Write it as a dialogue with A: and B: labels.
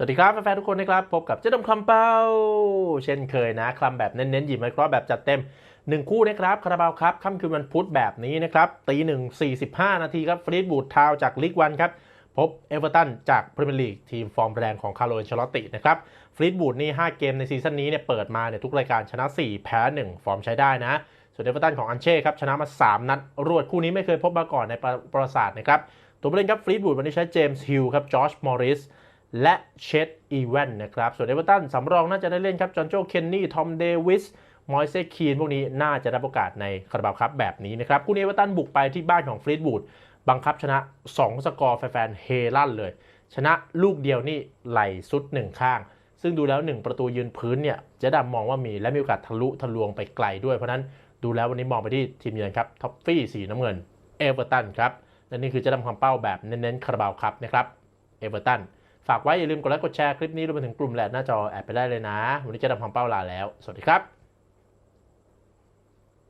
A: สวัสดีครับแฟนๆทุกคนนะครับ พบกับเจ๊ดำคำเป้า เช่นเคยนะคลำแบบเน้นๆ หยิบมาครอบแบบจัดเต็ม 1 คู่นะครับคาราบาวครับค่ำคืนวันพุธแบบนี้นะครับตีหนึ่ง45นาทีครับฟรีดบูดทาวจากลีกวันครับ พบเอเวอร์ตันจากพรีเมียร์ลีกทีมฟอร์มแรงของคาร์โลเอนเชลอตตินะครับฟรีดบูดนี่ 5 เกมในซีซั่นนี้เนี่ยเปิดมาเนี่ยทุกรายการชนะ 4 แพ้ 1 ฟอร์มใช้ได้นะส่วนเอเวอร์ตันของอันเช่ครับชนะมา 3 นัดรวดคู่นี้ไม่เคยพบมาก่อนในประวัติศาสตร์นะครับตัวผู้เล่นครับฟรีดบูดวันนี้ใช้เจมส์ฮิลครับจอร์จมอริส และเชดอีเวนนะครับ ส่วนเอเวอร์ตันสำรองน่าจะได้เล่นครับ จอห์นโจเคนนี่ ทอมเดวิส มอยเซคีน พวกนี้น่าจะได้โอกาสในคาราบาวครับแบบนี้นะครับ คู่นี้เอเวอร์ตันบุกไปที่บ้านของฟรีดบูดบังคับชนะ 2 สกอร์แฟนๆเฮลั่นเลย ชนะลูกเดียวนี่ไหลสุดหนึ่งข้าง ซึ่งดูแล้ว 1 ประตูยืนพื้นเนี่ยจะดำมองว่ามีและมีโอกาสทะลุทะลวงไปไกลด้วย เพราะนั้นดูแล้ววันนี้มองไปที่ทีมเยือนครับท็อฟฟี่สีน้ำเงินเอเวอร์ตันครับและนี่คือจะดำความเป้าแบบเน้นๆคาราบาวครับนะครับเอเวอร์ตัน ฝากไว้อย่าลืมกดไลค์กดแชร์คลิปนี้รวมไปถึงกลุ่มแลดหน้าจอแอดไปได้เลยนะ วันนี้เจะดำความเป้าลาแล้ว สวัสดีครับ